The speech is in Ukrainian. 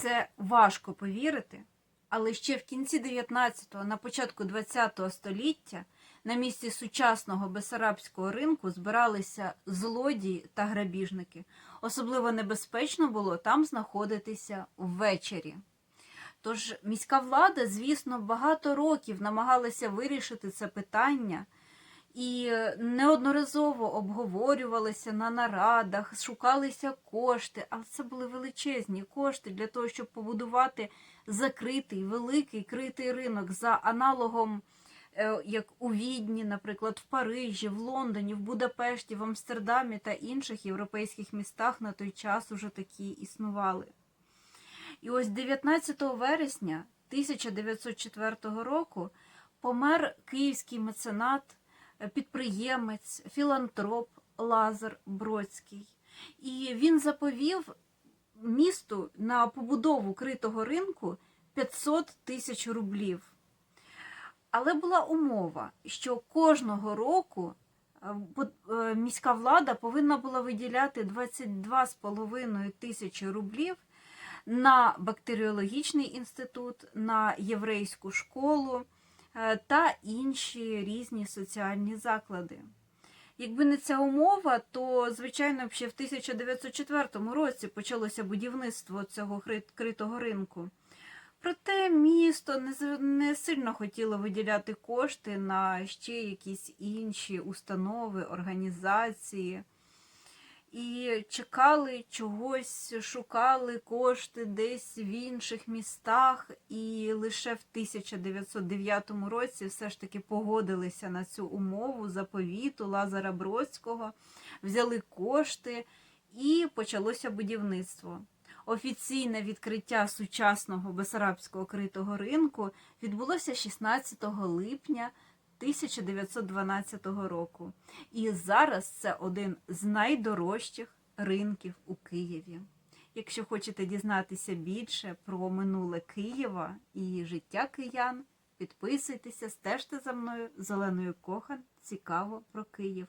Це важко повірити, але ще в кінці 19-го, на початку 20-го століття на місці сучасного бесарабського ринку збиралися злодії та грабіжники. Особливо небезпечно було там знаходитися ввечері. Тож міська влада, звісно, багато років намагалася вирішити це питання і неодноразово обговорювалися на нарадах, шукалися кошти, але це були величезні кошти для того, щоб побудувати закритий, великий критий ринок за аналогом, е, як у Відні, наприклад, в Парижі, в Лондоні, в Будапешті, в Амстердамі та інших європейських містах на той час уже такі існували. І ось 19 вересня 1904 року помер київський меценат, підприємець, філантроп Лазар Бродський. І він заповів місту на побудову критого ринку 500 тисяч рублів. Але була умова, що кожного року е, е, міська влада повинна була виділяти 22,5 тисячі рублів на бактеріологічний інститут, на єврейську школу та інші різні соціальні заклади. Якби не ця умова, то, звичайно, ще в 1904 році почалося будівництво цього критого ринку. Проте місто не, не сильно хотіло виділяти кошти на ще якісь інші установи, організації. І чекали чогось, шукали кошти десь в інших містах, і лише в 1909 році все ж таки погодилися на цю умову заповіту Лазара Бродського, взяли кошти і почалося будівництво. Офіційне відкриття сучасного Бесарабського критого ринку відбулося 16 липня 1912 року. І зараз це один з найдорожчих ринків у Києві. Якщо хочете дізнатися більше про минуле Києва і життя киян, підписуйтеся, стежте за мною Зеленою Кохан. Цікаво про Київ.